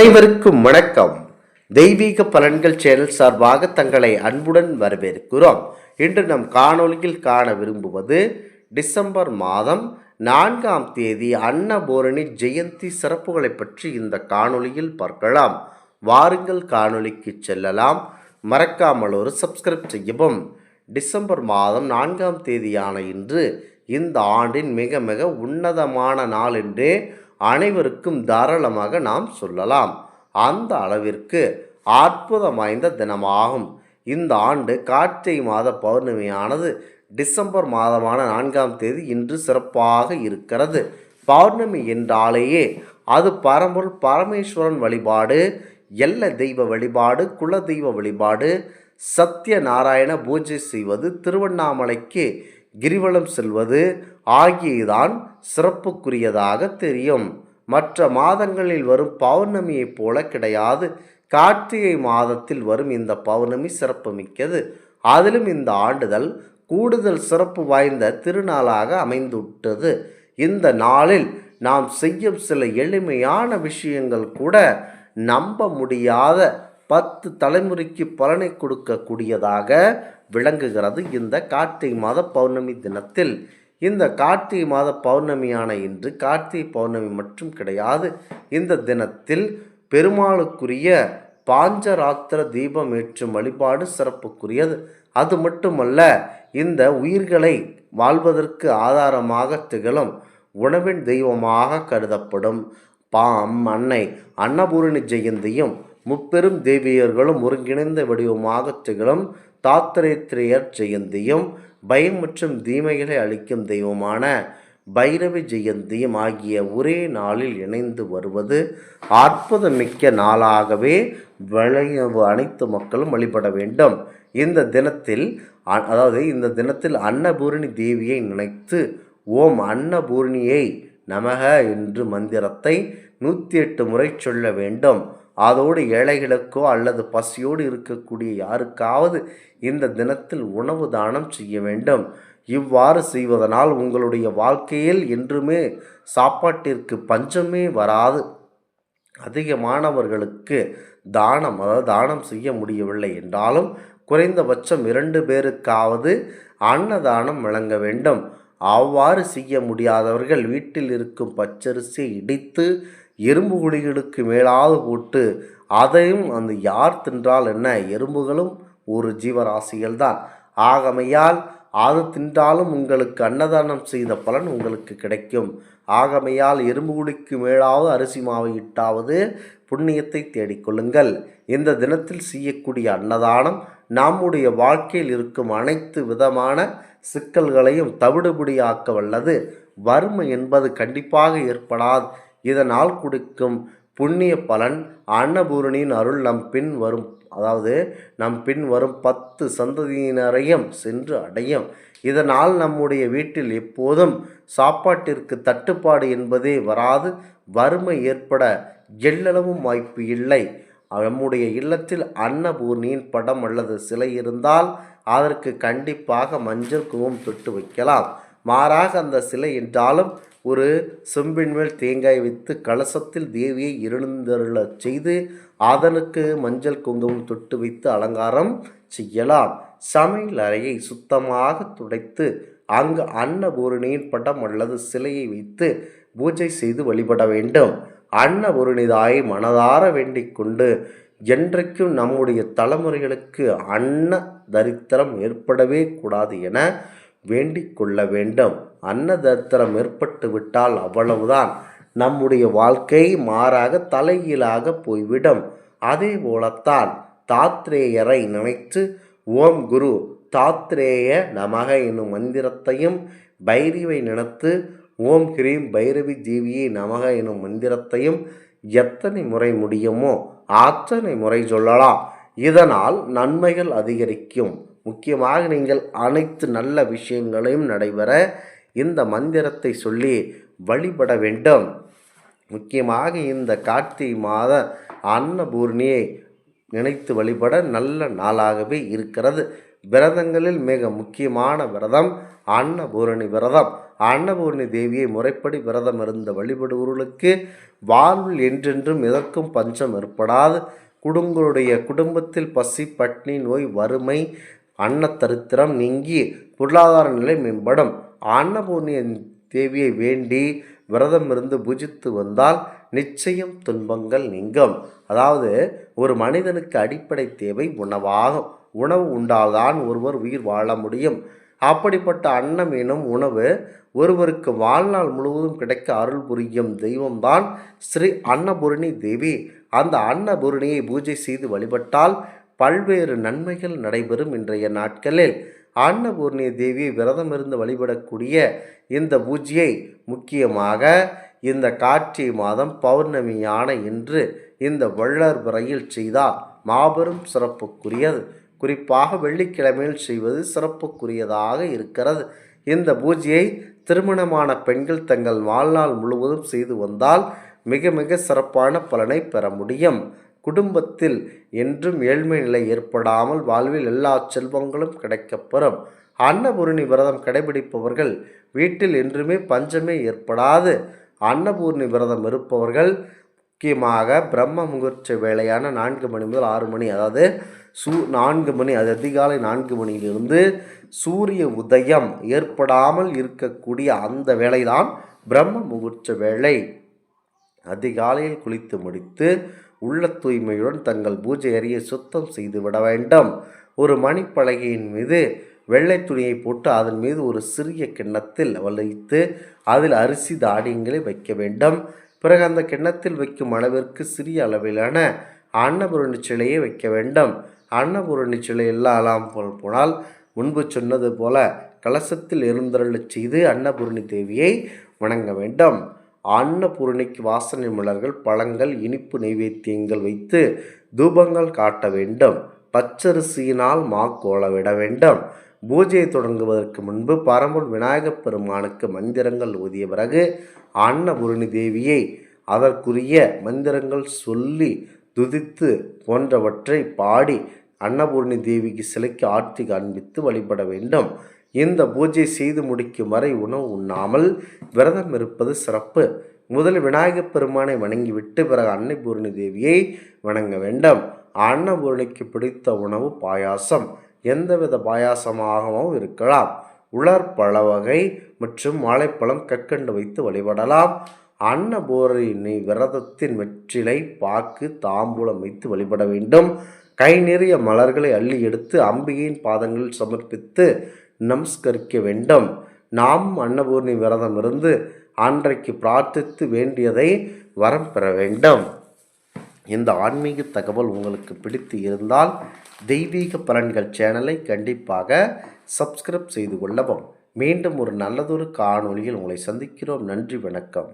அனைவருக்கும் வணக்கம். தெய்வீக பலன்கள் சேனல் சார்பாக தங்களை அன்புடன் வரவேற்கிறோம். இன்று நம் காணொலியில் காண விரும்புவது டிசம்பர் மாதம் நான்காம் தேதி அன்னபூரணி ஜெயந்தி சிறப்புகளை பற்றி இந்த காணொலியில் பார்க்கலாம். வாருங்கள் காணொலிக்கு செல்லலாம். மறக்காமல் ஒரு சப்ஸ்கிரைப் செய்யவும். டிசம்பர் மாதம் நான்காம் தேதியான இன்று இந்த ஆண்டின் மிக மிக உன்னதமான நாள் என்றே அனைவருக்கும் தாராளமாக நாம் சொல்லலாம். அந்த அளவிற்கு அற்புதம் வாய்ந்த தினமாகும். இந்த ஆண்டு கார்த்திகை மாத பௌர்ணமியானது டிசம்பர் மாதமான நான்காம் தேதி இன்று சிறப்பாக இருக்கிறது. பௌர்ணமி என்றாலேயே அது பரம்பொருள் பரமேஸ்வரன் வழிபாடு எல்ல தெய்வ வழிபாடு குல தெய்வ வழிபாடு சத்ய நாராயண பூஜை செய்வது திருவண்ணாமலைக்கு கிரிவலம் செல்வது ஆகியதான் சிறப்புக்குரியதாக தெரியும். மற்ற மாதங்களில் வரும் பௌர்ணமியைப் போல கிடையாது. கார்த்திகை மாதத்தில் வரும் இந்த பௌர்ணமி சிறப்புமிக்கது. அதிலும் இந்த ஆண்டுதல் கூடுதல் சிறப்பு வாய்ந்த திருநாளாக அமைந்துவிட்டது. இந்த நாளில் நாம் செய்யும் சில எளிமையான விஷயங்கள் கூட நம்ப முடியாத பத்து தலைமுறைக்கு பலனை கொடுக்கக்கூடியதாக விளங்குகிறது இந்த கார்த்திகை மாத பௌர்ணமி தினத்தில். இந்த கார்த்திகை மாத பௌர்ணமியான இன்று கார்த்திகை பௌர்ணமி மட்டும் கிடையாது இந்த தினத்தில் பெருமாளுக்குரிய பாஞ்சராத்திர தீபம் ஏற்றும் வழிபாடு சிறப்புக்குரியது. அது மட்டுமல்ல இந்த உயிர்களை வாழ்வதற்கு ஆதாரமாக திகழும் உணவின் தெய்வமாக கருதப்படும் பாம் அன்னை அன்னபூரணி ஜெயந்தியும் முப்பெரும் தேவியர்களும் ஒருங்கிணைந்த வடிவமாக திகழும் தாத்திரேத்திரையர் ஜெயந்தியும் பயம் மற்றும் தீமைகளை அளிக்கும் தெய்வமான பைரவி ஜெயந்தியும் ஆகிய ஒரே நாளில் இணைந்து வருவது அற்புதமிக்க நாளாகவே விளைய அனைத்து மக்களும் வழிபட வேண்டும். இந்த தினத்தில் அ- அதாவது இந்த தினத்தில் அன்னபூரணி தேவியை நினைத்து ஓம் அன்னபூரணியை நமக என்று மந்திரத்தை நூற்றி எட்டு முறை சொல்ல வேண்டும். அதோடு ஏழைகளுக்கோ அல்லது பசியோடு இருக்கக்கூடிய யாருக்காவது இந்த தினத்தில் உணவு தானம் செய்ய வேண்டும். இவ்வாறு செய்வதனால் உங்களுடைய வாழ்க்கையில் என்றுமே சாப்பாட்டிற்கு பஞ்சமே வராது. அதிகமானவர்களுக்கு தானம் அதாவது தானம் செய்ய முடியவில்லை என்றாலும் குறைந்தபட்சம் இரண்டு பேருக்காவது அன்னதானம் வழங்க வேண்டும். அவ்வாறு செய்ய முடியாதவர்கள் வீட்டில் இருக்கும் பச்சரிசியை இடித்து எறும்பு குழிகளுக்கு மேலாவது போட்டு அதையும் அந்த யார் தின்றால் என்ன? எறும்புகளும் ஒரு ஜீவராசிகள் தான் ஆகமையால் அது தின்றாலும் உங்களுக்கு அன்னதானம் செய்த பலன் உங்களுக்கு கிடைக்கும். ஆகமையால் எறும்பு குழிக்கு மேலாவது அரிசி மாவை இட்டாவது புண்ணியத்தை தேடிக்கொள்ளுங்கள் இந்த தினத்தில் செய்யக்கூடிய அன்னதானம் நம்முடைய வாழ்க்கையில் இருக்கும் அனைத்து விதமான சிக்கல்களையும் தவிடுபடியாக்க வல்லது. வறுமை என்பது கண்டிப்பாக ஏற்படாது. இதனால் கொடுக்கும் புண்ணிய பலன் அன்னபூரணியின் அருள் நம் பின் வரும். அதாவது நம் பின் வரும் பத்து சந்ததியினரையும் சென்று அடையும். இதனால் நம்முடைய வீட்டில் எப்போதும் சாப்பாட்டிற்கு தட்டுப்பாடு என்பதே வராது. வறுமை ஏற்பட எல்லளவும் வாய்ப்பு இல்லை. நம்முடைய இல்லத்தில் அன்னபூர்ணியின் படம் அல்லது சிலை இருந்தால் அதற்கு கண்டிப்பாக மஞ்சள் குங்குமம் தொட்டு வைக்கலாம். மாறாக அந்த சிலை என்றாலும் ஒரு செம்பின் மேல் தேங்காய் வைத்து கலசத்தில் தேவியை இருந்தருளச் செய்து அதனுக்கு மஞ்சள் குங்குமம் தொட்டு வைத்து அலங்காரம் செய்யலாம். சமையல் அறையை சுத்தமாக துடைத்து அங்கு அன்னபூரணியின் படம் அல்லது சிலையை வைத்து பூஜை செய்து வழிபட வேண்டும். அன்னபூரணிதாயை மனதார வேண்டிக் கொண்டு என்றைக்கும் நம்முடைய தலைமுறைகளுக்கு அன்ன தரித்திரம் ஏற்படவே கூடாது என வேண்டிக் கொள்ள வேண்டும். அன்னதத்திரம் ஏற்பட்டு விட்டால் அவ்வளவுதான். நம்முடைய வாழ்க்கை மாறாக தலைகீழாக போய்விடும். அதே போலத்தான் தாத்ரேயரை நினைத்து ஓம் குரு தாத்ரேய நமக என்னும் மந்திரத்தையும் பைரவை நினைத்து ஓம் ஹ்ரீம் பைரவி தேவியை நமக எனும் மந்திரத்தையும் எத்தனை முறை முடியுமோ அத்தனை முறை சொல்லலாம். இதனால் நன்மைகள் அதிகரிக்கும். முக்கியமாக நீங்கள் அனைத்து நல்ல விஷயங்களையும் நடைபெற இந்த மந்திரத்தை சொல்லி வழிபட வேண்டும். முக்கியமாக இந்த கார்த்திகை மாத அன்னபூர்ணியை நினைத்து வழிபட நல்ல நாளாகவே இருக்கிறது. விரதங்களில் மிக முக்கியமான விரதம் அன்னபூரணி விரதம். அன்னபூரணி தேவியை முறைப்படி விரதம் இருந்த வழிபடுவோர்களுக்கு வாழ்வில் என்றென்றும் எதற்கும் பஞ்சம் ஏற்படாது. குடும்பங்களுடைய குடும்பத்தில் பசி பட்னி நோய் வறுமை அன்னத்தரித்திரம் நீங்கி பொருளாதார நிலை மேம்படும். அன்னபூர்ணிய தேவியை வேண்டி விரதம் இருந்து பூஜித்து வந்தால் நிச்சயம் துன்பங்கள் நீங்கும். அதாவது ஒரு மனிதனுக்கு அடிப்படை தேவை உணவாகும். உணவு உண்டால்தான் ஒருவர் உயிர் வாழ முடியும். அப்படிப்பட்ட அன்னம் எனும் உணவு ஒருவருக்கு வாழ்நாள் முழுவதும் கிடைக்க அருள் புரியும் தெய்வம்தான் ஸ்ரீ அன்னபூரணி தேவி. அந்த அன்னபூரணியை பூஜை செய்து வழிபட்டால் பல்வேறு நன்மைகள் நடைபெறும் இன்றைய நாட்களில். அன்னபூர்ணி தேவியை விரதமிருந்து வழிபடக்கூடிய இந்த பூஜையை முக்கியமாக இந்த கார்த்திகை மாதம் பௌர்ணமியான இன்று இந்த வள்ளர் விரையில் செய்தால் மாபெரும் சிறப்புக்குரியது. குறிப்பாக வெள்ளிக்கிழமையில் செய்வது சிறப்புக்குரியதாக இருக்கிறது. இந்த பூஜையை திருமணமான பெண்கள் தங்கள் வாழ்நாள் முழுவதும் செய்து வந்தால் மிக மிக சிறப்பான பலனை பெற முடியும். குடும்பத்தில் என்றும் ஏழ்மை நிலை ஏற்படாமல் வாழ்வில் எல்லா செல்வங்களும் கிடைக்கப்பெறும் அன்னபூரணி விரதம் கடைபிடிப்பவர்கள் வீட்டில் என்றுமே பஞ்சமே ஏற்படாது. அன்னபூர்ணி விரதம் இருப்பவர்கள் முக்கியமாக பிரம்ம முகூர்த்த வேலையான நான்கு மணி முதல் ஆறு மணி அதாவது சூ நான்கு மணி அது அதிகாலை நான்கு மணியிலிருந்து சூரிய உதயம் ஏற்படாமல் இருக்கக்கூடிய அந்த வேலைதான் பிரம்ம முகூர்த்த வேலை அதிகாலையில் குளித்து முடித்து உள்ள தூய்மையுடன் தங்கள் பூஜை அறையை சுத்தம் செய்து விட வேண்டும். ஒரு மணிப்பலகையின் மீது வெள்ளை துணியை போட்டு அதன் மீது ஒரு சிறிய கிண்ணத்தில் வைத்து அதில் அரிசி தானியங்களை வைக்க வேண்டும். பிறகு அந்த கிண்ணத்தில் வைக்கும் அளவிற்கு சிறிய அளவிலான அன்னபூரணி சிலையை வைக்க வேண்டும். அன்னபூரணி சிலை இல்லாமல் போல் போனால் முன்பு சொன்னது போல கலசத்தில் இருந்தருளச் செய்து அன்னபூரணி தேவியை வணங்க வேண்டும். அன்னபூரணிக்கு வாசனை மலர்கள் பழங்கள் இனிப்பு நைவேத்தியங்கள் வைத்து தூபங்கள் காட்ட வேண்டும். பச்சரிசியினால் மாக்கோள விட வேண்டும். பூஜையை தொடங்குவதற்கு முன்பு பரம்பூர் விநாயகப் பெருமானுக்கு மந்திரங்கள் ஊதிய பிறகு அன்னபூரணி தேவியை அதற்குரிய மந்திரங்கள் சொல்லி துதித்து போன்றவற்றை பாடி அன்னபூரணி தேவிக்கு சிலைக்கு ஆர்த்தி காண்பித்து வழிபட வேண்டும். இந்த பூஜை செய்து முடிக்கும் வரை உணவு உண்ணாமல் விரதம் இருப்பது சிறப்பு. முதலில் விநாயகப் பெருமானை வணங்கிவிட்டு பிறகு அன்னைபூரணி தேவியை வணங்க வேண்டும். அன்னபூரணிக்கு பிடித்த உணவு பாயாசம். எந்தவித பாயாசமாகவும் இருக்கலாம். உலர் பழ வகை மற்றும் வாழைப்பழம் கற்கண்டு வைத்து வழிபடலாம். அன்னபூரணி விரதத்தின் வெற்றிலை பாக்கு தாம்பூலம் வைத்து வழிபட வேண்டும். கை நிறைய மலர்களை அள்ளி எடுத்து அம்பிகையின் பாதங்களில் சமர்ப்பித்து நமஸ்கரிக்க வேண்டும். நாம் அன்னபூர்ணி விரதம் இருந்து அன்றைக்கு பிரார்த்தித்து வேண்டியதை வரம் பெற வேண்டும். இந்த ஆன்மீக தகவல் உங்களுக்கு பிடித்து இருந்தால் தெய்வீக பலன்கள் சேனலை கண்டிப்பாக சப்ஸ்கிரைப் செய்து கொள்ளவும். மீண்டும் ஒரு நல்லதொரு காணொளியில் உங்களை சந்திக்கிறோம். நன்றி வணக்கம்.